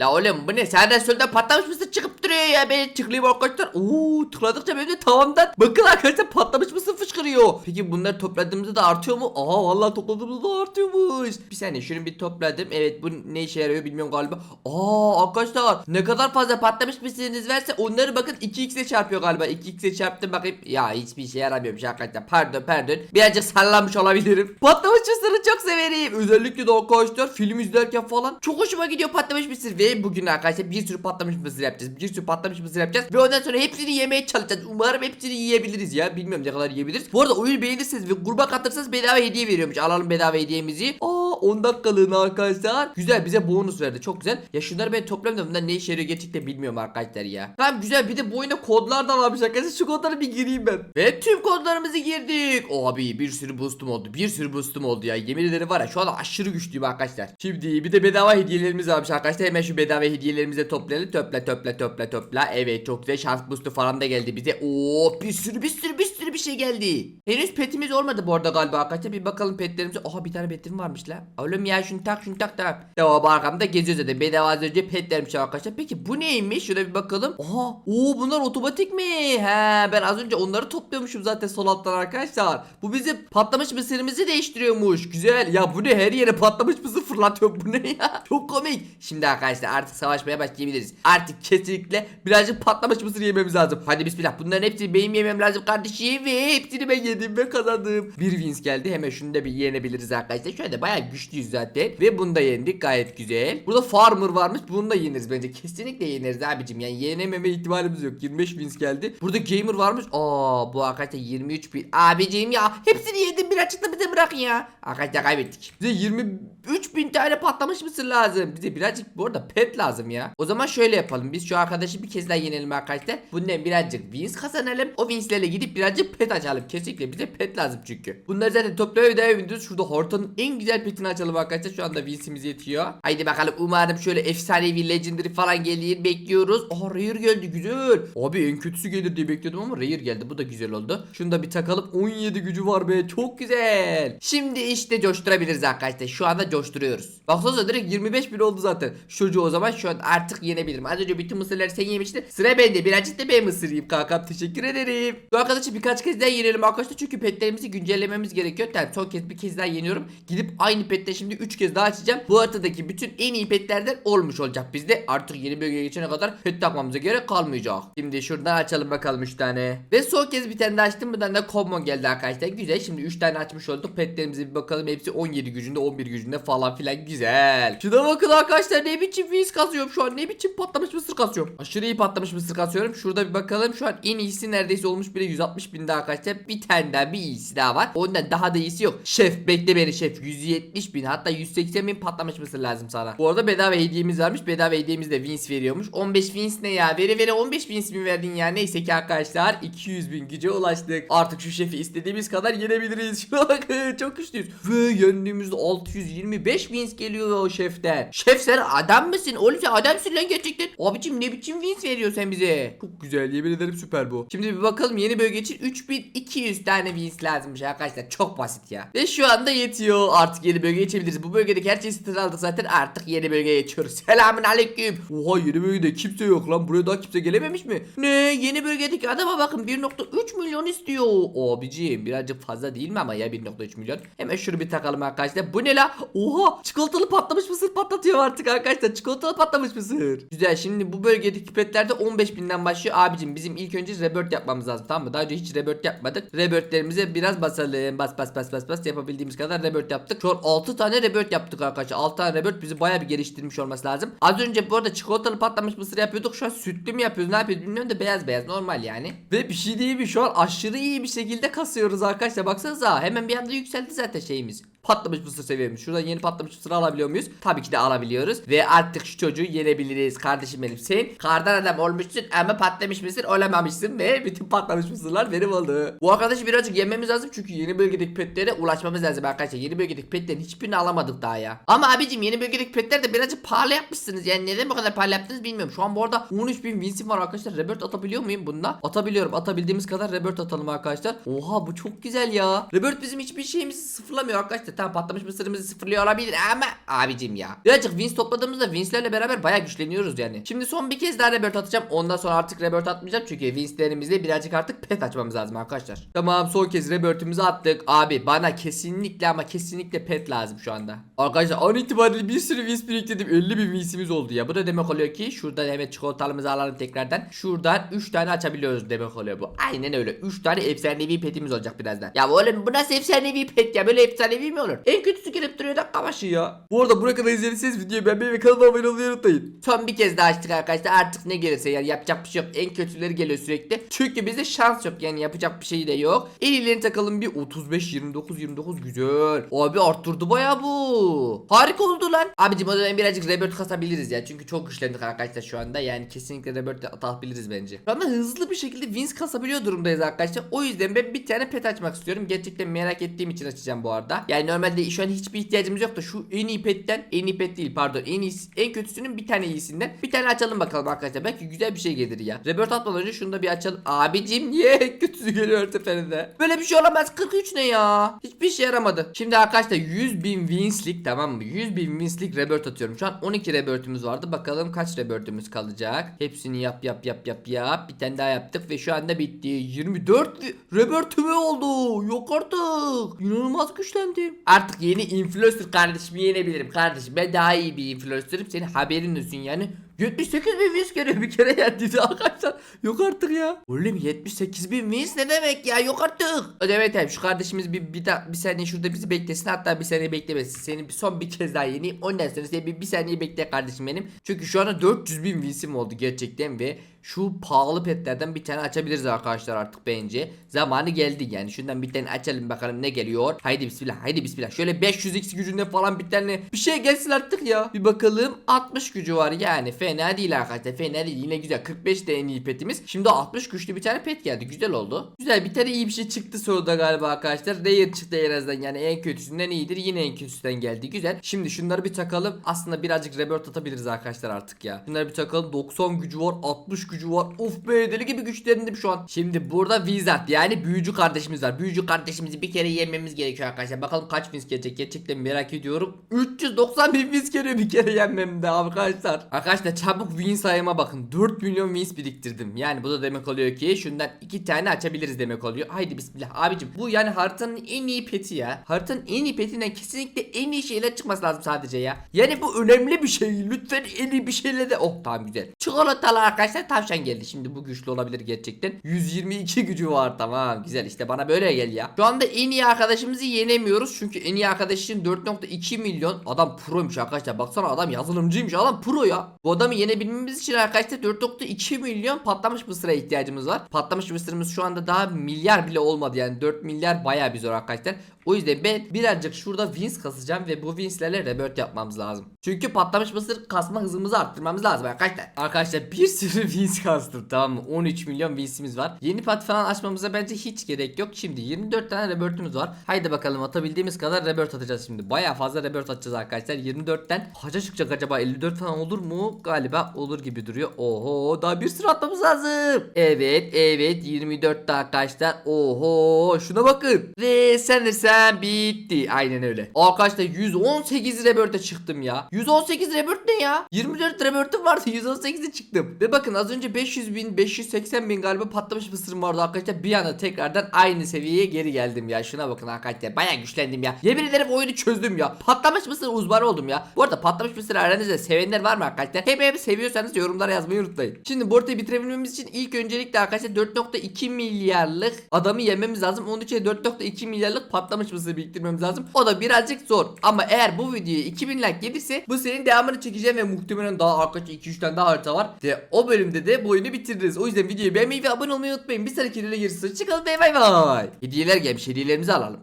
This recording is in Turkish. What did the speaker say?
La oğlum bu ne? Sağdan soldan patlamış mısır çıkıp duruyor ya. Ben tıklayayım arkadaşlar. Oo tıkladıkça benim de tavamdan. Bakın arkadaşlar patlamış mısır fışkırıyor. Peki bunları topladığımızda da artıyor mu? Aa vallahi topladığımızda da artıyormuş. Bir saniye şunu bir topladım. Evet bu ne işe yarıyor bilmiyorum galiba. Aa arkadaşlar ne kadar fazla patlamış mısırınız verse onları bakın 2x'e çarpıyor galiba. 2x'e çarptım bakayım. Ya hiçbir işe yaramıyormuş arkadaşlar. Pardon pardon. Birazcık sallanmış olabilirim. Patlamış mısırı çok severim. Özellikle de arkadaşlar film izlerken falan çok hoşuma gidiyor patlamış mısır. Ve bugün arkadaşlar bir sürü patlamış mısır yapacağız. Bir sürü patlamış mısır yapacağız. Ve ondan sonra hepsini yemeye çalışacağız. Umarım hepsini yiyebiliriz ya. Bilmiyorum ne kadar yiyebiliriz. Bu arada oyunu beğenirseniz ve gruba katılırsanız bedava hediye veriyormuş. Alalım bedava hediyemizi. Aa 10 dakikalığına arkadaşlar. Güzel bize bonus verdi. Çok güzel. Ya şunları ben toplam da bunlar ne işe yarıyor gerçekten bilmiyorum arkadaşlar ya. Tamam güzel bir de bu oyunda kodlar da varmış arkadaşlar. Şu kodlara bir gireyim ben. Ve tüm kodlarımızı girdik. Abi bir sürü boostum oldu. Bir sürü boostum oldu ya. Yemin ederim var ya şu anda aşırı güçlüyüm arkadaşlar. Şimdi bir de bedava hediyelerimiz varmış arkadaşlar. Hemen şu bedava hediyelerimizi de toplayalım. Topla topla topla topla. Evet çok güzel şans boostu falan da geldi bize. Oo bir sürü bir sürü bir sürü bir şey geldi. Henüz petimiz olmadı bu arada galiba arkadaşlar. Bir bakalım petlerimize. Aha bir tane petim varmış la. Oğlum ya şunu tak şunu tak tamam. Tamam arkamda geziyoruz zaten. Bedava az önce pet vermiş arkadaşlar. Peki bu neymiş? Şuna bir bakalım. Aha. Oo bunlar otomatik mi? He ben az önce onları topluyormuşum zaten sol alttan arkadaşlar. Bu bizim patlamış mısırımızı değiştiriyormuş. Güzel. Ya bu ne her yere patlamış mısır fırlatıyor. Bu ne ya? Çok komik. Şimdi arkadaşlar artık savaşmaya başlayabiliriz. Artık kesinlikle birazcık patlamış mısır yememiz lazım. Hadi bismillah. Bunların hepsini benim yemem lazım kardeşim. Ve hepsini ben yedim ve kazandım. Bir wins geldi. Hemen şunu da bir yenebiliriz arkadaşlar. Şöyle bayağı güçlüyüz zaten. Ve bunu da yendik gayet güzel. Burada farmer varmış. Bunu da yeniriz bence. Kesinlikle yeniriz abicim. Yani yenememe ihtimalimiz yok. 25 wins geldi. Burada gamer varmış. Aa bu arkadaşlar 23 bin. Abicim ya hepsini yedim bir açıkta bize bırak ya. Arkadaşlar kaybettik. Bize 20 3000 tane patlamış mısır lazım. Bize birazcık bu arada pet lazım ya. O zaman şöyle yapalım. Biz şu arkadaşı bir kez daha yenelim arkadaşlar. Bundan birazcık wins kazanalım. O winslerle gidip birazcık pet açalım. Kesinlikle bize pet lazım çünkü. Bunları zaten toplamaya bir daha. Şurada Horton'un en güzel petini açalım arkadaşlar. Şu anda winsimiz yetiyor. Haydi bakalım umarım şöyle efsanevi legendary falan gelir. Bekliyoruz. Aha rare geldi güzel. Abi en kötüsü gelir diye bekliyordum ama rare geldi. Bu da güzel oldu. Şunu da bir takalım. 17 gücü var be. Çok güzel. Şimdi işte coşturabiliriz arkadaşlar. Şu anda coşturuyoruz. Baksanıza direkt 25 bin oldu zaten. Şu Çocuğu o zaman şu an artık yenebilirim. Az önce bütün mısırları sen yemiştin. Sıra bende. Birazcık da ben mısır yiyeyim kankam. Teşekkür ederim. Bu arkadaşı birkaç kez daha yenelim arkadaşlar. Çünkü petlerimizi güncellememiz gerekiyor. Tamam son kez bir kez daha yeniyorum. Gidip aynı pette şimdi 3 kez daha açacağım. Bu haritadaki bütün en iyi petlerden olmuş olacak bizde. Artık yeni bölgeye geçene kadar pet takmamıza gerek kalmayacak. Şimdi şuradan açalım bakalım 3 tane. Ve son kez bir tane daha açtım. Buradan da common geldi arkadaşlar. Güzel. Şimdi 3 tane açmış olduk. Petlerimize bir bakalım. Hepsi 17 gücünde 11 gücünde falan filan güzel. Şuna bakın arkadaşlar ne biçim wins kasıyorum şu an. Ne biçim patlamış mısır kasıyorum. Aşırı iyi patlamış mısır kasıyorum. Şurada bir bakalım. Şu an en iyisi neredeyse olmuş bile 160 binde arkadaşlar. Bir tane daha bir iyisi daha var. Ondan daha da iyisi yok. Şef bekle beni şef. 170 bin hatta 180 bin patlamış mısır lazım sana. Bu arada bedava hediyemiz varmış. Bedava hediyemiz de wins veriyormuş. 15 wins ne ya? Vere vere 15 wins mi verdin ya? Neyse ki arkadaşlar 200 bin güce ulaştık. Artık şu şefi istediğimiz kadar yenebiliriz. Şuna bakın çok güçlüyüz. Ve yendiğimizde 625 wins geliyor o şeften. Şef sen adam mısın? Oğlum sen adamsın lan gerçekten. Abicim ne biçim wins veriyor sen bize? Çok güzel yemin ederim süper bu. Şimdi bir bakalım yeni bölge için 3200 tane wins lazımmış arkadaşlar. Çok basit ya. Ve şu anda yetiyor. Artık yeni bölgeye geçebiliriz. Bu bölgedeki her şeyi satın aldık zaten. Artık yeni bölgeye geçiyoruz. Selamun aleyküm. Oha yeni bölgede kimse yok lan. Buraya daha kimse gelememiş mi? Ne? Yeni bölgedeki adama bakın 1.3 milyon istiyor. Abiciğim birazcık fazla değil mi ama ya 1.3 milyon. Hemen şunu bir takalım arkadaşlar. Bu ne la? Oha çikolatalı patlamış mısır patlatıyor artık arkadaşlar. Çikolatalı patlamış mısır. Güzel şimdi bu bölgedeki petlerde 15 binden başlıyor. Abicim bizim ilk önce rebirth yapmamız lazım tamam mı? Daha önce hiç rebirth yapmadık. Rebirthlerimize biraz basalım. Bas bas bas bas bas yapabildiğimiz kadar rebirth yaptık. Şu an 6 tane rebirth yaptık arkadaşlar. 6 tane rebirth bizi bayağı bir geliştirmiş olması lazım. Az önce bu arada çikolatalı patlamış mısır yapıyorduk. Şu an sütlü mü yapıyoruz ne yapıyoruz bilmiyorum da beyaz beyaz normal yani. Ve bir şey değil mi şu an aşırı iyi bir şekilde kasıyoruz arkadaşlar. Baksanıza hemen bir anda yükseldi zaten şeyimiz patlamış mısır seviyemiz. Şuradan yeni patlamış mısır alabiliyor muyuz? Tabii ki de alabiliyoruz. Ve artık şu çocuğu yenebiliriz kardeşim benim. Sen kardan adam olmuşsun ama patlamış mısır olamamışsın ve bütün patlamış mısırlar benim oldu. Bu arkadaşı birazcık yememiz lazım çünkü yeni bölgedeki petlere ulaşmamız lazım arkadaşlar. Yeni bölgedeki petlerin hiçbirini alamadık daha ya. Ama abicim yeni bölgedeki petler de birazcık pahalı yapmışsınız. Yani neden bu kadar pahalı yaptınız bilmiyorum. Şu an bu arada 13 bin winsim var arkadaşlar. Rebirth atabiliyor muyum bunda? Atabiliyorum. Atabildiğimiz kadar rebirth atalım arkadaşlar. Oha bu çok güzel ya. Rebirth bizim hiçbir şeyimizi sıfırlamıyor arkadaşlar. Tamam patlamış mısırımızı sıfırlıyor olabilir ama abicim ya. Birazcık wins topladığımızda winslerle beraber baya güçleniyoruz yani. Şimdi son bir kez daha rebirth atacağım. Ondan sonra artık rebirth atmayacağım. Çünkü winslerimizle birazcık artık pet açmamız lazım arkadaşlar. Tamam son kez rebirth'ümüzü attık. Abi bana kesinlikle ama kesinlikle pet lazım şu anda. Arkadaşlar an itibariyle bir sürü wins biriktirdim. 50 bin winsimiz oldu ya. Bu da demek oluyor ki şuradan hemen çikolatalımızı alalım tekrardan. Şuradan 3 tane açabiliyoruz demek oluyor bu. Aynen öyle. 3 tane efsanevi petimiz olacak birazdan. Ya oğlum bu nasıl efsanevi pet ya? Böyle efsanevi mi olur? En kötüsü gelip duruyor dakika başı ya. Bu arada buraya kadar izlediyseniz videoyu beğenmeyi ve kanalıma abone olmayı unutmayın. Son bir kez daha açtık arkadaşlar. Artık ne gelirse yani yapacak bir şey yok. En kötüleri geliyor sürekli. Çünkü bizde şans yok yani yapacak bir şey de yok. En iyilerini takalım bir 35 29 29 güzel. Abi arttırdı baya bu. Harika oldu lan. Abicim o zaman birazcık rebirth kasabiliriz ya. Çünkü çok güçlendik arkadaşlar şu anda. Yani kesinlikle rebirth de atabiliriz bence. Şu anda hızlı bir şekilde wins kasabiliyor durumdayız arkadaşlar. O yüzden ben bir tane pet açmak istiyorum. Gerçekten merak ettiğim için açacağım bu arada. Yani normalde şu an hiçbir ihtiyacımız yok da şu en iyi petten en iyi pet değil pardon en iyisi en kötüsünün bir tane iyisinden bir tane açalım bakalım arkadaşlar. Belki güzel bir şey gelir ya. Rebirth atmadan önce şunu da bir açalım. Abicim niye kötüsü geliyor her seferinde? Böyle bir şey olamaz. 43 ne ya? Hiçbir şey yaramadı. Şimdi arkadaşlar 100 bin winslik tamam mı? 100 bin winslik rebirth atıyorum. Şu an 12 rebirth'ümüz vardı. Bakalım kaç rebirth'ümüz kalacak. Hepsini yap yap yap yap yap. Bir tane daha yaptık ve şu anda bitti. 24 rebirth'üme oldu. Yok artık. İnanılmaz güçlendim. Artık yeni influencer kardeşimi yenebilirim kardeşim. Ben daha iyi bir influencer'ım. Senin haberin olsun yani. 78 bin wins geliyor bir kere yendi arkadaşlar. Yok artık ya. Oğlum 78 bin wins ne demek ya yok artık. Evet abi şu kardeşimiz bir, bir, da, bir saniye şurada bizi beklesin hatta bir saniye beklemesin. Seni son bir kez daha yeneyim. Ondan sonra seni bir, bir saniye bekle kardeşim benim. Çünkü şu anda 400 bin winsim oldu gerçekten ve şu pahalı petlerden bir tane açabiliriz arkadaşlar artık bence. Zamanı geldi yani. Şundan bir tane açalım bakalım ne geliyor. Haydi bismillah haydi bismillah. Şöyle 500x gücünde falan bir tane bir şey gelsin artık ya. Bir bakalım 60 gücü var yani. Fena değil arkadaşlar. Fena değil. Yine güzel. 45 de en iyi petimiz. Şimdi 60 güçlü bir tane pet geldi. Güzel oldu. Güzel bir tane iyi bir şey çıktı sonunda galiba arkadaşlar. Rare çıktı en azından yani en kötüsünden iyidir. Yine en kötüsünden geldi. Güzel. Şimdi şunları bir takalım. Aslında birazcık rebirth atabiliriz arkadaşlar artık ya. Şunları bir takalım. 90 gücü var. 60 gücü var. Of be deli gibi güçlendim şu an. Şimdi burada Wizard yani büyücü kardeşimiz var. Büyücü kardeşimizi bir kere yenmemiz gerekiyor arkadaşlar. Bakalım kaç wins gelecek gerçekten merak ediyorum. 390 bin geliyor bir kere yenmemde arkadaşlar. Arkadaşlar çabuk win sayıma bakın. 4 milyon wins biriktirdim. Yani bu da demek oluyor ki şundan 2 tane açabiliriz demek oluyor. Haydi bismillah abicim. Bu yani haritanın en iyi peti ya. Haritanın en iyi petinden kesinlikle en iyi şeyler çıkması lazım sadece ya. Yani bu önemli bir şey. Lütfen en iyi bir şeyle de. Oh tamam güzel. Çikolatalı arkadaşlar tavşan geldi. Şimdi bu güçlü olabilir gerçekten. 122 gücü var tamam güzel işte bana böyle gel ya. Şu anda en iyi arkadaşımızı yenemiyoruz. Çünkü en iyi arkadaş için 4.2 milyon. Adam proymuş arkadaşlar. Baksana adam yazılımcıymış. Adam pro ya. Bu adamı yenebilmemiz için arkadaşlar 4.2 milyon patlamış mısıra ihtiyacımız var. Patlamış mısırımız şu anda daha milyar bile olmadı yani 4 milyar bayağı bir zor arkadaşlar. O yüzden ben birazcık şurada wins kasacağım ve bu winslerle rebirth yapmamız lazım. Çünkü patlamış mısır kasma hızımızı arttırmamız lazım arkadaşlar. Arkadaşlar bir sürü wins kastım tamam mı? 13 milyon winsimiz var. Yeni pat falan açmamıza bence hiç gerek yok. Şimdi 24 tane rebirth'ümüz var. Haydi bakalım atabildiğimiz kadar rebirth atacağız şimdi. Baya fazla rebirth atacağız arkadaşlar. 24'ten kaça çıkacak acaba? 54 falan olur mu? Galiba olur gibi duruyor. Oho daha bir sürü atmamız lazım. Evet evet 24 daha arkadaşlar. Oho şuna bakın. Ve bitti. Aynen öyle. Arkadaşlar 118 rebirth'e çıktım ya. 118 rebirth ne ya? 24 rebirth'im vardı 118'e çıktım. Ve bakın az önce 500 bin 580 bin galiba patlamış mısırım vardı arkadaşlar. Bir anda tekrardan aynı seviyeye geri geldim ya. Şuna bakın arkadaşlar baya güçlendim ya. Yemin ederim oyunu çözdüm ya. Patlamış mısır uzmanı oldum ya. Bu arada patlamış mısır aranızda sevenler var mı arkadaşlar? Hem hem seviyorsanız yorumlara yazmayı unutmayın. Şimdi bu haritayı bitirebilmemiz için ilk öncelikle arkadaşlar 4.2 milyarlık adamı yememiz lazım. Onun için 4.2 milyarlık patlamış mısır biriktirmemiz lazım. O da birazcık zor. Ama eğer bu videoya 2000 like gelirse bu serinin devamını çekeceğim ve muhtemelen daha arkadaşlar 2-3 tane daha harita var. Ve o bölümde de bu oyunu bitiririz. O yüzden videoyu beğenmeyi ve abone olmayı unutmayın. Bir sonraki videoda görüşürüz. Çıkalım ve bay bay. Hediyeler gelmiş. Hediyelerimizi alalım.